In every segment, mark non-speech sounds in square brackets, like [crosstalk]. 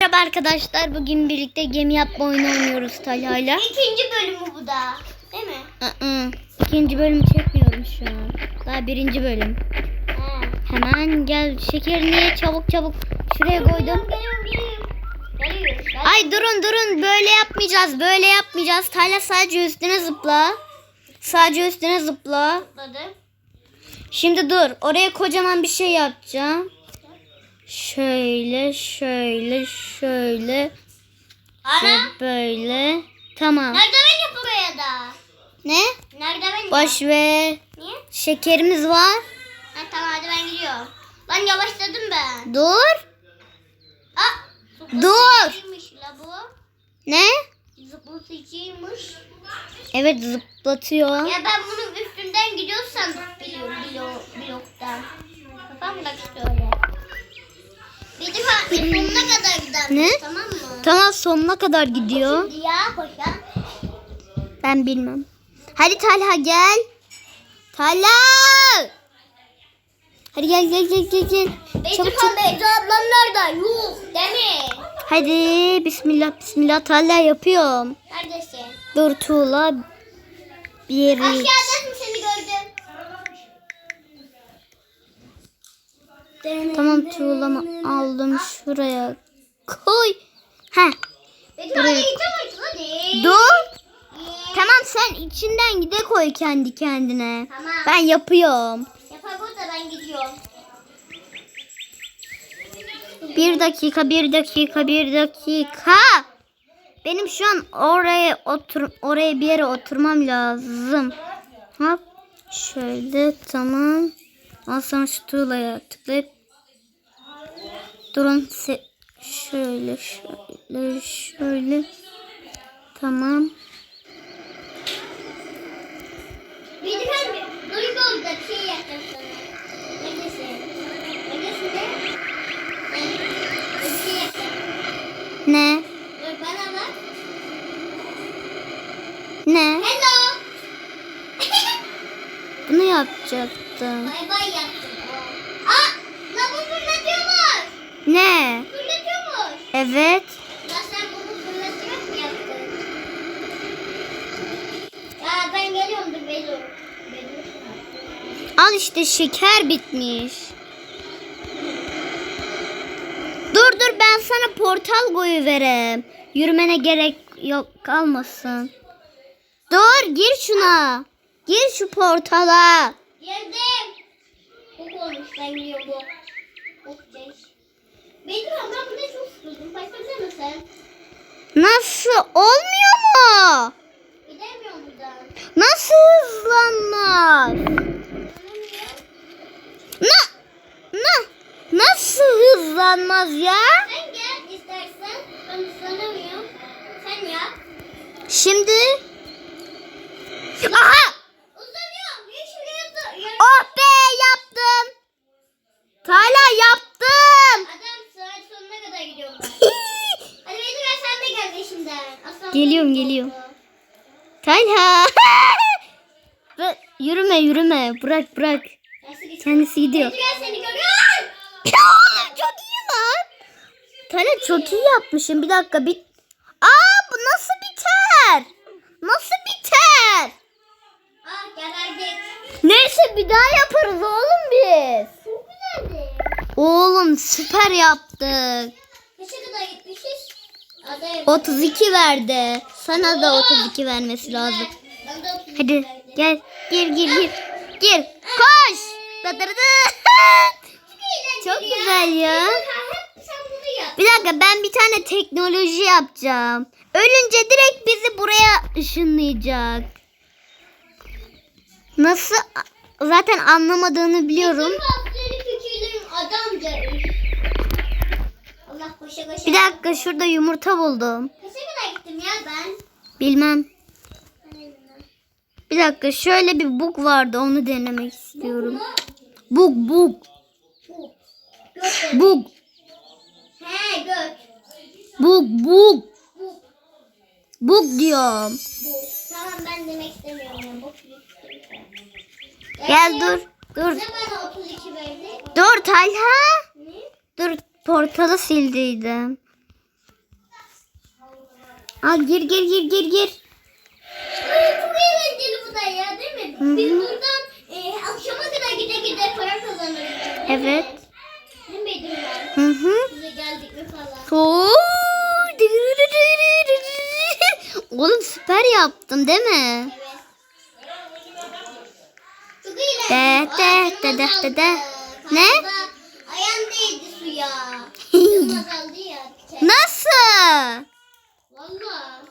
Merhaba arkadaşlar. Bugün birlikte gemi yapma oyunu oynuyoruz Talha'yla. İkinci bölümü bu da. Değil mi? Iı, İkinci bölümü çekmiyorum şu an. Daha birinci bölüm. He. Hemen gel şekerini çabuk çabuk şuraya koydum. Geliyorum geliyorum. Geliyorum. Gel. Ay durun durun böyle yapmayacağız. Böyle yapmayacağız. Talha sadece üstüne zıpla. Sadece üstüne zıpla. Zıpladım. Şimdi dur. Oraya kocaman bir şey yapacağım. Şöyle şöyle şöyle Ana. ve böyle. Tamam. Merdiven yap buraya da. Ne? Merdiven yap. Boş ver. Niye? Şekerimiz var. Ha, tamam hadi ben gidiyorum. Lan yavaşladım ben. Dur. Aa. Dur. La bu. Ne? Zıplasıcıymış. Evet zıplatıyor. Ya ben bunun üstünden gidiyorsam biliyorum blok, bloktan. Kafam da öyle. Sonuna kadar gider. Ne? Tamam mı? Tamam sonuna kadar gidiyor. Şimdi ya koşan. Ben bilmem. Hadi Talha gel. Talha. Hadi gel gel gel gel gel. Çabuk çabuk. Beyza ablam nerede? Yuh mi? Hadi bismillah bismillah Talha yapıyorum. Neredesin? Dur Tuğla. Bir. Aşağıdasın seni gördüm. Tamam tuğlamı aldım şuraya. Koy. Beyzifan Buraya. Dur. Tamam sen içinden gide koy kendi kendine. Tamam. Ben yapıyorum. Yapar burada ben gidiyorum. Bir dakika, bir dakika, bir dakika. Benim şu an oraya otur oraya bir yere oturmam lazım. Hop. Şöyle tamam. Ondan sonra şu tuğlaya tıklayıp durun şöyle şöyle şöyle. Tamam. Beyzifan duygu oldu bir şey yapacağım sana. Neredesin? Neredesin de? Bir şey yapacağım. Ne? Dur bana bak. Ne? Hello. Bunu yapacaktım. Bay bay yaptım. Aa! La bu fırlatıyormuş. Ne? Fırlatıyormuş. Evet. La sen bunu fırlatarak mı yaptın? Ya ben geliyorum dur. Al işte şeker bitmiş. Dur dur ben sana portal koyu vereyim. Yürümene gerek yok kalmasın. Dur gir şuna. Gir şu portala. Geldim. Bu olmuş ben gidiyorum bu. Bu şey. Bedo ben burada çok sıkıldım. Başlasana mısın? Nasıl olmuyor mu? Gidemiyorum buradan. Nasıl hızlanmaz? Na, na, nasıl hızlanmaz ya? Sen gel istersen. Ben ıslanamıyorum. Sen yap. Şimdi. Aha! Uzanıyorum. Yeşil yazı. Oh be yaptım. Tala yaptım. Adam saat sonuna kadar gidiyorum ben. Hadi beni ver sen de gel peşimden. Korktu. Talha. Bırak, yürüme yürüme. Bırak bırak. Kendisi gidiyor. [laughs] Çok iyi lan. Talha çok iyi yapmışım. Bir dakika bit. Aa bu nasıl biter? Nasıl biter? Neyse bir daha yaparız oğlum biz. Çok güzeldi. Oğlum süper yaptık. Kaça kadar gitmişiz? Adaya 32 verdi. Sana da 32 vermesi lazım. Hadi gel gir gir gir. Gir koş. Çok güzel ya. Bir dakika ben bir tane teknoloji yapacağım. Ölünce direkt bizi buraya ışınlayacak. Nasıl? Zaten anlamadığını biliyorum. Fikirlerim adamca koşa koşa. Bir dakika şurada yumurta buldum. Kaça kadar gittim ya ben? Bilmem. Bir dakika şöyle bir bug vardı onu denemek istiyorum. Bug bug bug He göt. bug bug Bu. bug diyorum. Bu. Tamam ben demek istemiyorum. ya, Bu. Gel dur dur Ne bana 32 verdi? dur Talha. Ne? Dur portalı sildiydim. Al gir gir gir gir gir. Çok eğlenceli bu da ya değil mi? Hı Biz buradan e, akşama kadar gide gide para kazanırız. Evet. Değil mi Bedirhan? Hı hı. Bize geldik mi falan. Oo. Oğlum süper yaptın değil mi? Evet. Çok eğlenceli. De, de, de, de, de. Ne? Kaldı. [laughs] Canım azaldı ya. Nasıl? Valla.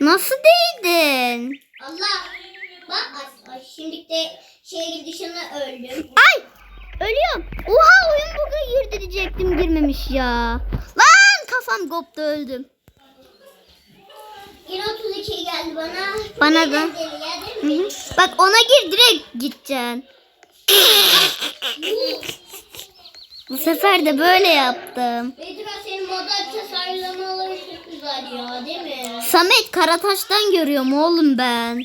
Nasıl değdin? Allah. Bak ay, ay, şimdi de şehir dışına öldüm. Ay! Ölüyorum. Oha oyun buga girdi diyecektim girmemiş ya. Lan kafam koptu öldüm. Yine 32 geldi bana. Bana da. Hı hı. Bak ona gir direkt gideceksin. [laughs] Bu. Sefer de böyle yaptım. Bedra senin moda tasarlamaları çok güzel ya değil mi? Samet Karataş'tan görüyorum oğlum ben.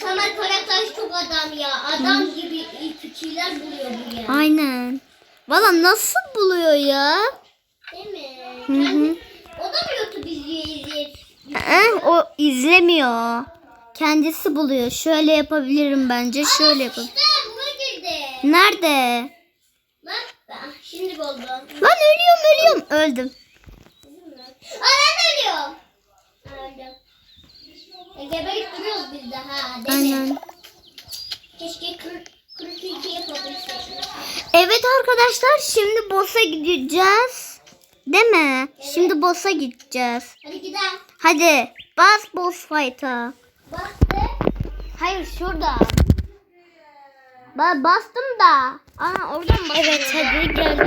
Samet Karataş çok adam ya. Adam gibi iyi fikirler buluyor bu ya. Aynen. Valla nasıl buluyor ya? Değil mi? Hı hı. Kendi, o da mı YouTube izliyor izliyor? Eh, o izlemiyor. Kendisi buluyor. Şöyle yapabilirim bence. Şöyle yapalım. İşte. Nerede? Şimdi buldum. Lan ölüyorum ölüyorum. Öldüm. Aa ben ölüyorum. Öldüm. E, geberip duruyoruz biz de ha değil mi? Aynen. Keşke 40, 42 yapabilsek. Evet arkadaşlar şimdi boss'a gideceğiz. Değil mi? Şimdi boss'a gideceğiz. Hadi gidelim. Hadi bas boss fight'a. Bastı. Hayır şurada. Ba bastım da. Ana oradan bastım. Evet hadi gel.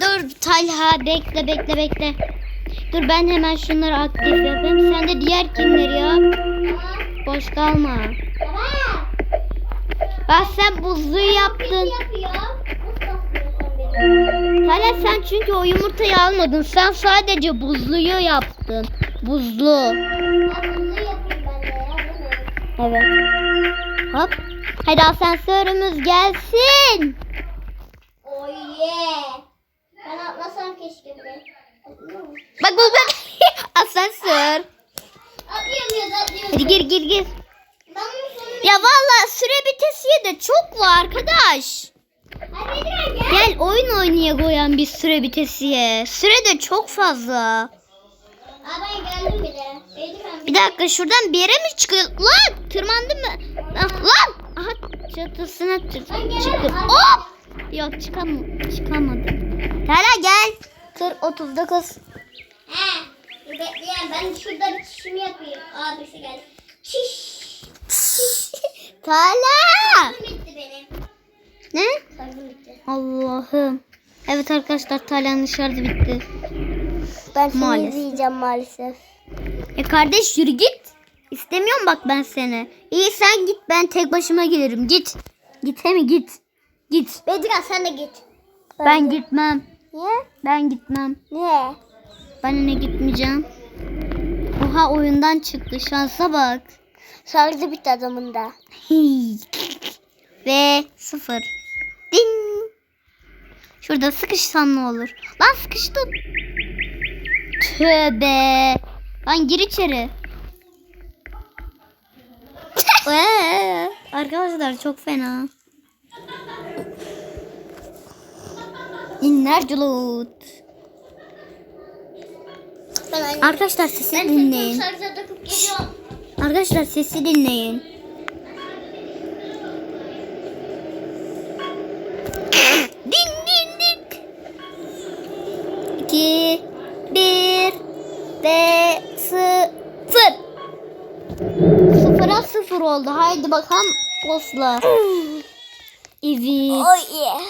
Dur Talha bekle bekle bekle. Dur ben hemen şunları aktif yapayım. Sen de diğer kimleri yap. Boş kalma. Bak sen buzluğu yaptın. Talha sen çünkü o yumurtayı almadın. Sen sadece buzluğu yaptın. Buzlu. Aslında yapayım ben de ya değil mi? Evet. Hop. Hadi asansörümüz gelsin. Oh yeah. Ben atlasam keşke? Bak bak bak. [laughs] Asansör. Atlıyorum ya da atlıyorum. Hadi gir gir gir. Ya valla süre bitesiye de çok var arkadaş. Hadi gel. Gel oyun oynaya koyan bir süre bitesiye. Süre de çok fazla. Aa ben geldim bile. Bir dakika şuradan bir yere mi çıkıyor? Lan tırmandım mı? Lan. lan! Aha çatısına çıktım. Hop! Yok çıkam çıkamadım. Tala gel. Tır 39. He. Bekleyen ben şurada bir çişimi yapayım. Aa birisi geldi. Şiş. Tala! Şarjım bitti benim. Ne? Bitti. Allah'ım. Evet arkadaşlar Tala'nın şarjı bitti. Ben seni Maalesef. izleyeceğim maalesef. E kardeş yürü git. İstemiyorum bak ben seni. İyi sen git ben tek başıma gelirim. Git. Git he mi git. Git. Bedran sen de git. Ben gitmem. Niye? Ben gitmem. Niye? Ben ne gitmeyeceğim. Oha oyundan çıktı şansa bak. Şarjı bitti adamın da. [laughs] Ve sıfır. Din. Şurada sıkışsan ne olur? Lan sıkıştım. Tövbe. Lan gir içeri. [laughs] Ee, Arkadaşlar çok fena. İnler culut. Arkadaşlar sesi dinleyin. Arkadaşlar sesi dinleyin. Din din din. İki, bir ve sıfır. Sıfıra sıfır oldu. Haydi bakalım posla. [clears throat] Evet. Oh yeah.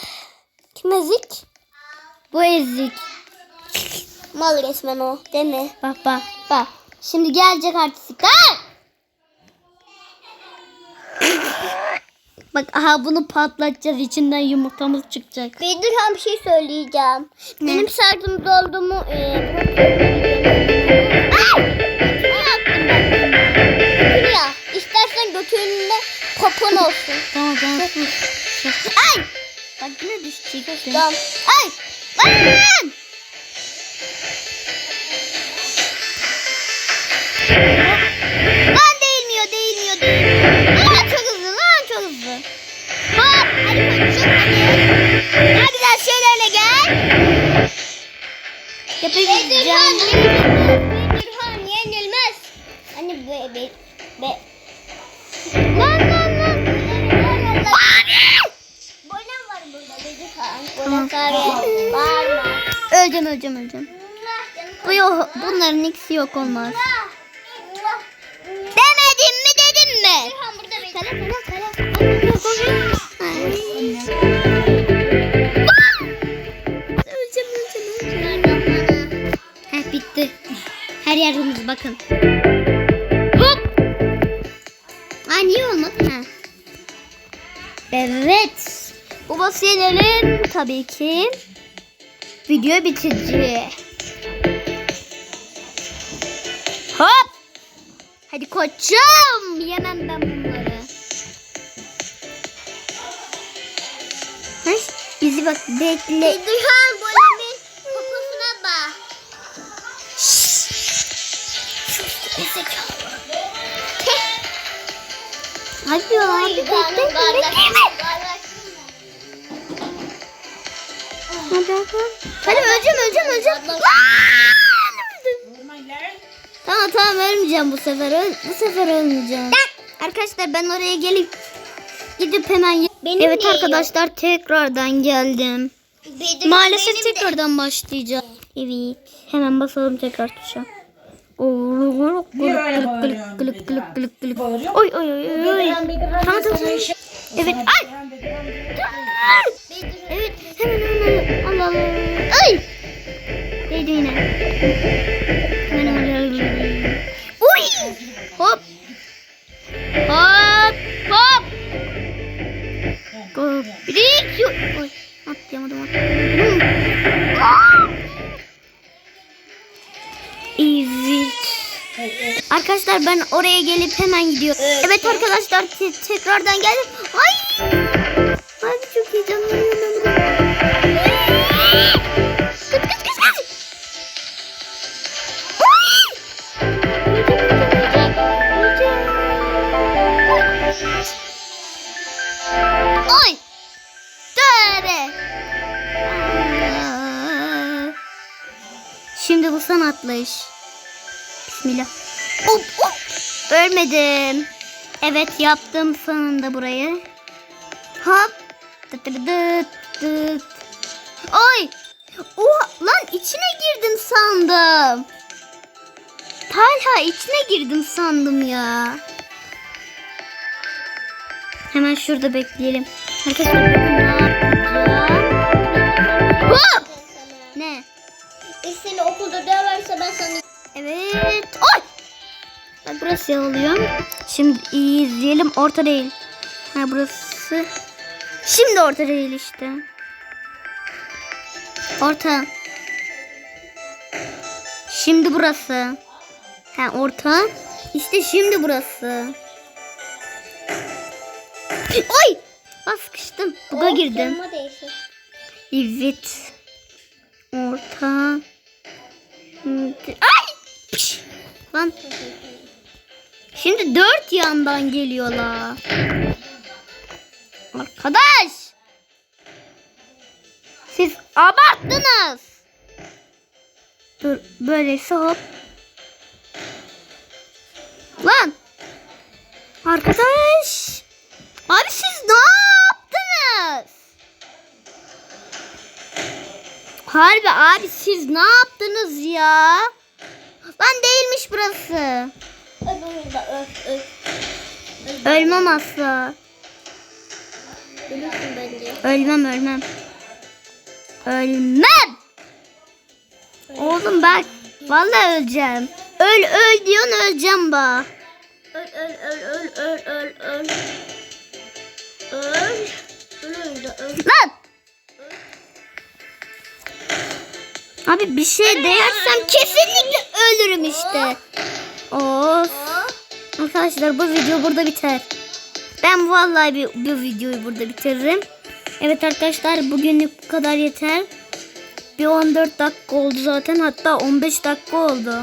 Kim ezik? Bu ezik. Mal resmen o değil mi? Bak bak bak. Şimdi gelecek artistlikler. [clears throat] Bak aha bunu patlatacağız. içinden yumurtamız çıkacak. Bedirhan bir şey söyleyeceğim. Ne? Benim şarjım doldu mu? E, Topun olsun. Tamam tamam. Ay! Bak yine düşecek. Tamam. Ay! Lan! Lan değilmiyor, değilmiyor, değilmiyor. Lan çok hızlı, lan çok hızlı. Hop, hadi koşun hadi. Daha güzel şeylerle gel. Yapabileceğim. Bonem Bağırma. Öleceğim öleceğim öleceğim. Bu yok, bunların ikisi yok olmaz. Demedim mi dedim mi? Öleceğim öleceğim öleceğim. Heh bitti. Her yerimiz bakın. Hop. Ay niye olmadı? Ha. Evet. Bu basiyelerin tabii ki video bitirici. Hop. Hadi koçum. Yemem ben bunları. Heh, bizi bak bekle. Bedirhan bonemin poposuna bak. Hadi ya. Bekle. Bekle. Hadi hadi. Hadi öleceğim öleceğim öleceğim. Tamam tamam ölmeyeceğim bu sefer. Öl bu sefer ölmeyeceğim. Arkadaşlar ben oraya gelip gidip hemen Benim Evet niye arkadaşlar tekrardan geldim. Bedirhan Maalesef benim de- tekrardan başlayacağım. Evet. Hemen basalım tekrar tuşa. Oy oy oy oy. Tamam tamam. Evet. Ay. Evet. Hemen hemen. Ay. Değdi yine. Uy. Hop. Hop. Hop. Go. Bir. Şu. Oy. Atlayamadım atlayamadım. Evet. Arkadaşlar ben oraya gelip hemen gidiyorum. Evet arkadaşlar te- tekrardan geldim. Atlayış. Bismillah. Hop hop. Ölmedim. Evet yaptım sonunda burayı. Hop. Dıt dıt dıt. Ay. Oha lan içine girdim sandım. Talha içine girdim sandım ya. Hemen şurada bekleyelim. Arkadaşlar ne yapacağım. Hop. Seni okulda döverse ben sana Evet. Oy! Bak burası oluyor. Şimdi iyi izleyelim. Orta değil. Ha burası. Şimdi orta değil işte. Orta. Şimdi burası. Ha orta. İşte şimdi burası. Oy! Bas sıkıştım. Buga girdim. Evet. Orta. Ay! Piş! Lan. Şimdi dört yandan geliyorlar. Arkadaş. Siz abarttınız. Dur böyleyse hop. Lan. Arkadaş. Abi siz Harbi abi siz ne yaptınız ya? Lan değilmiş burası. Öbürünü de öf öf. Ölmem asla. Ölürsün bence. Ölmem ölmem. Ölmem. Oğlum bak. Vallahi öleceğim. Öl öl diyorsun öleceğim bak. Öl öl öl öl öl öl öl. Öl. Ölürüm de öl. Lan. Abi bir şey değersem kesinlikle ölürüm işte. Of. Arkadaşlar bu video burada biter. Ben vallahi bir, bu videoyu burada bitiririm. Evet arkadaşlar bugünlük bu kadar yeter. Bir 14 dakika oldu zaten hatta 15 dakika oldu.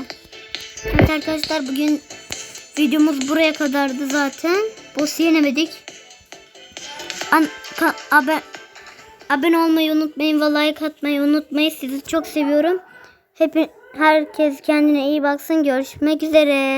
Evet arkadaşlar bugün videomuz buraya kadardı zaten. Boss yenemedik. An, ka, haber, Abone olmayı unutmayın ve like atmayı unutmayın. Sizi çok seviyorum. Hep herkes kendine iyi baksın. Görüşmek üzere.